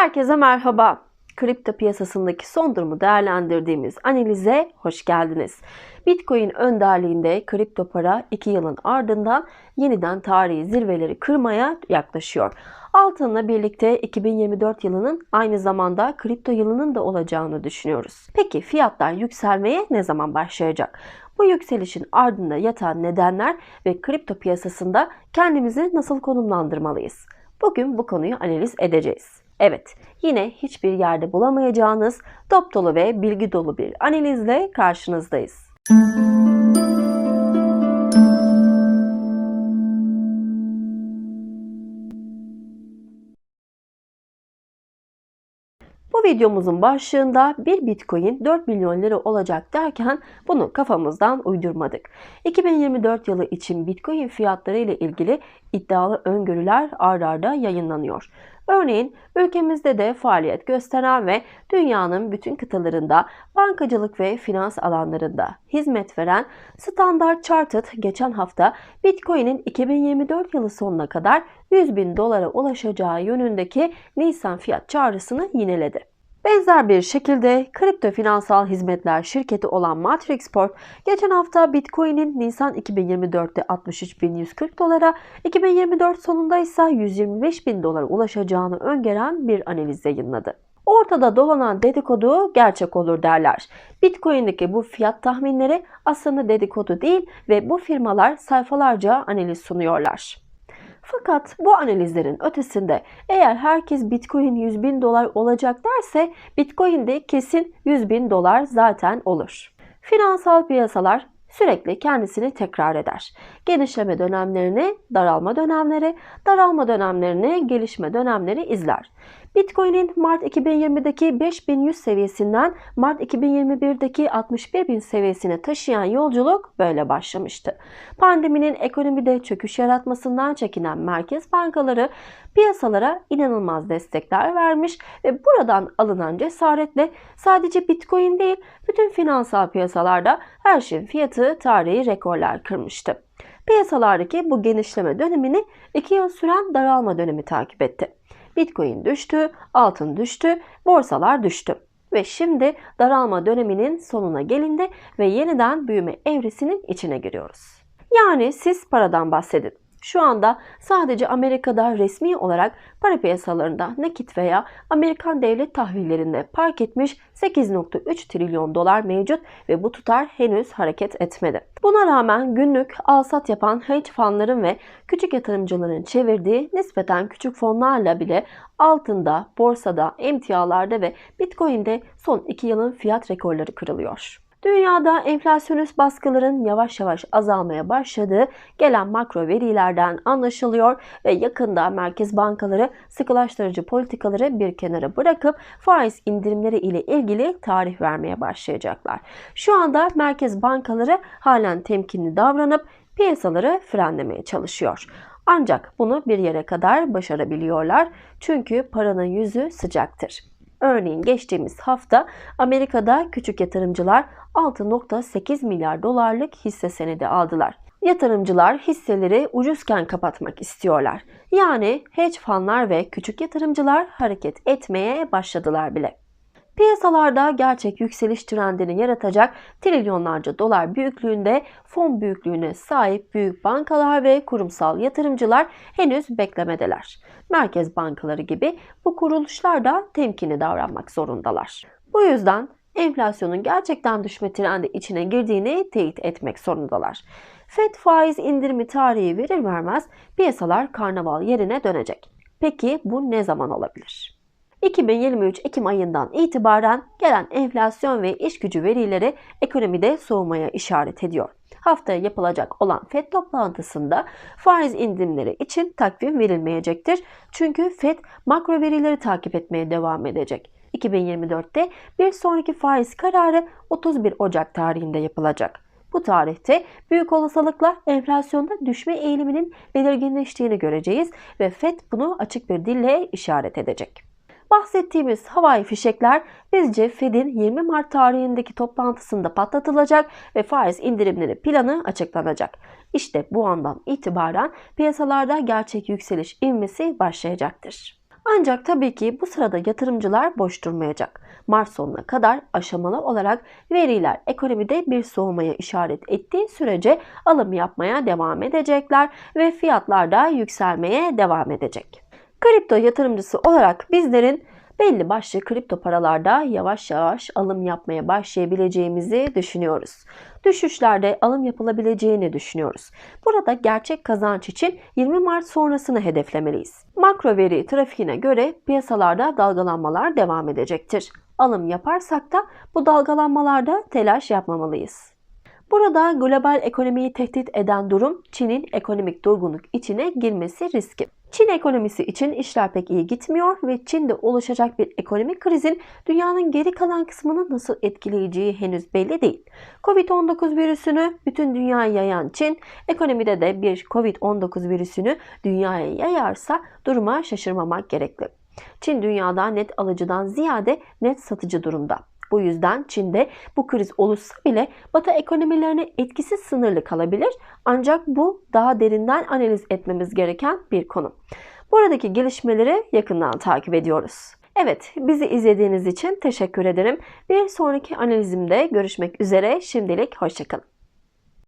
Herkese merhaba. Kripto piyasasındaki son durumu değerlendirdiğimiz analize hoş geldiniz. Bitcoin önderliğinde kripto para 2 yılın ardından yeniden tarihi zirveleri kırmaya yaklaşıyor. Altınla birlikte 2024 yılının aynı zamanda kripto yılının da olacağını düşünüyoruz. Peki fiyatlar yükselmeye ne zaman başlayacak? Bu yükselişin ardında yatan nedenler ve kripto piyasasında kendimizi nasıl konumlandırmalıyız? Bugün bu konuyu analiz edeceğiz. Evet, yine hiçbir yerde bulamayacağınız top dolu ve bilgi dolu bir analizle karşınızdayız. Bu videomuzun başlığında bir bitcoin 4 milyon lira olacak derken bunu kafamızdan uydurmadık. 2024 yılı için bitcoin fiyatları ile ilgili iddialı öngörüler ard arda yayınlanıyor. Örneğin ülkemizde de faaliyet gösteren ve dünyanın bütün kıtalarında bankacılık ve finans alanlarında hizmet veren Standard Chartered geçen hafta Bitcoin'in 2024 yılı sonuna kadar 100 bin dolara ulaşacağı yönündeki Nisan fiyat çağrısını yineledi. Benzer bir şekilde kripto finansal hizmetler şirketi olan Matrixport geçen hafta Bitcoin'in Nisan 2024'te 63.140 dolara, 2024 sonunda ise 125.000 dolara ulaşacağını öngören bir analiz yayınladı. Ortada dolanan dedikodu gerçek olur derler. Bitcoin'deki bu fiyat tahminleri aslında dedikodu değil ve bu firmalar sayfalarca analiz sunuyorlar. Fakat bu analizlerin ötesinde eğer herkes Bitcoin 100 bin dolar olacak derse Bitcoin de kesin 100 bin dolar zaten olur. Finansal piyasalar sürekli kendisini tekrar eder. Genişleme dönemlerini, daralma dönemleri, daralma dönemlerini, gelişme dönemleri izler. Bitcoin'in Mart 2020'deki 5100 seviyesinden Mart 2021'deki 61.000 seviyesine taşıyan yolculuk böyle başlamıştı. Pandeminin ekonomide çöküş yaratmasından çekinen merkez bankaları piyasalara inanılmaz destekler vermiş ve buradan alınan cesaretle sadece Bitcoin değil bütün finansal piyasalarda her şeyin fiyatı tarihi rekorlar kırmıştı. Piyasalardaki bu genişleme dönemini 2 yıl süren daralma dönemi takip etti. Bitcoin düştü, altın düştü, borsalar düştü. Ve şimdi daralma döneminin sonuna gelindi ve yeniden büyüme evresinin içine giriyoruz. Yani siz paradan bahsedin. Şu anda sadece Amerika'da resmi olarak para piyasalarında nakit veya Amerikan devlet tahvillerinde park etmiş 8.3 trilyon dolar mevcut ve bu tutar henüz hareket etmedi. Buna rağmen günlük alsat yapan hedge fonların ve küçük yatırımcıların çevirdiği nispeten küçük fonlarla bile altında, borsada, emtialarda ve bitcoin'de son 2 yılın fiyat rekorları kırılıyor. Dünyada enflasyonist baskıların yavaş yavaş azalmaya başladığı gelen makro verilerden anlaşılıyor ve yakında merkez bankaları sıkılaştırıcı politikaları bir kenara bırakıp faiz indirimleri ile ilgili tarih vermeye başlayacaklar. Şu anda merkez bankaları halen temkinli davranıp piyasaları frenlemeye çalışıyor. Ancak bunu bir yere kadar başarabiliyorlar çünkü paranın yüzü sıcaktır. Örneğin geçtiğimiz hafta Amerika'da küçük yatırımcılar 6.8 milyar dolarlık hisse senedi aldılar. Yatırımcılar hisseleri ucuzken kapatmak istiyorlar. Yani hedge fonlar ve küçük yatırımcılar hareket etmeye başladılar bile. Piyasalarda gerçek yükseliş trendini yaratacak trilyonlarca dolar büyüklüğünde fon büyüklüğüne sahip büyük bankalar ve kurumsal yatırımcılar henüz beklemedeler. Merkez bankaları gibi bu kuruluşlar da temkinli davranmak zorundalar. Bu yüzden enflasyonun gerçekten düşme trendi içine girdiğini teyit etmek zorundalar. FED faiz indirimi tarihi verir vermez piyasalar karnaval yerine dönecek. Peki bu ne zaman olabilir? 2023 Ekim ayından itibaren gelen enflasyon ve iş gücü verileri ekonomide soğumaya işaret ediyor. Haftaya yapılacak olan FED toplantısında faiz indirimleri için takvim verilmeyecektir. Çünkü FED makro verileri takip etmeye devam edecek. 2024'te bir sonraki faiz kararı 31 Ocak tarihinde yapılacak. Bu tarihte büyük olasılıkla enflasyonda düşme eğiliminin belirginleştiğini göreceğiz ve FED bunu açık bir dille işaret edecek. Bahsettiğimiz havai fişekler bizce Fed'in 20 Mart tarihindeki toplantısında patlatılacak ve faiz indirimleri planı açıklanacak. İşte bu andan itibaren piyasalarda gerçek yükseliş ivmesi başlayacaktır. Ancak tabii ki bu sırada yatırımcılar boş durmayacak. Mart sonuna kadar aşamalı olarak veriler ekonomide bir soğumaya işaret ettiği sürece alım yapmaya devam edecekler ve fiyatlar da yükselmeye devam edecek. Kripto yatırımcısı olarak bizlerin belli başlı kripto paralarda yavaş yavaş alım yapmaya başlayabileceğimizi düşünüyoruz. Düşüşlerde alım yapılabileceğini düşünüyoruz. Burada gerçek kazanç için 20 Mart sonrasını hedeflemeliyiz. Makro veri trafiğine göre piyasalarda dalgalanmalar devam edecektir. Alım yaparsak da bu dalgalanmalarda telaş yapmamalıyız. Burada global ekonomiyi tehdit eden durum Çin'in ekonomik durgunluk içine girmesi riski. Çin ekonomisi için işler pek iyi gitmiyor ve Çin'de oluşacak bir ekonomik krizin dünyanın geri kalan kısmını nasıl etkileyeceği henüz belli değil. Covid-19 virüsünü bütün dünyaya yayan Çin, ekonomide de bir Covid-19 virüsünü dünyaya yayarsa duruma şaşırmamak gerekli. Çin dünyada net alıcıdan ziyade net satıcı durumda. Bu yüzden Çin'de bu kriz olursa bile Batı ekonomilerine etkisi sınırlı kalabilir. Ancak bu daha derinden analiz etmemiz gereken bir konu. Buradaki gelişmeleri yakından takip ediyoruz. Evet, bizi izlediğiniz için teşekkür ederim. Bir sonraki analizimde görüşmek üzere. Şimdilik hoşçakalın.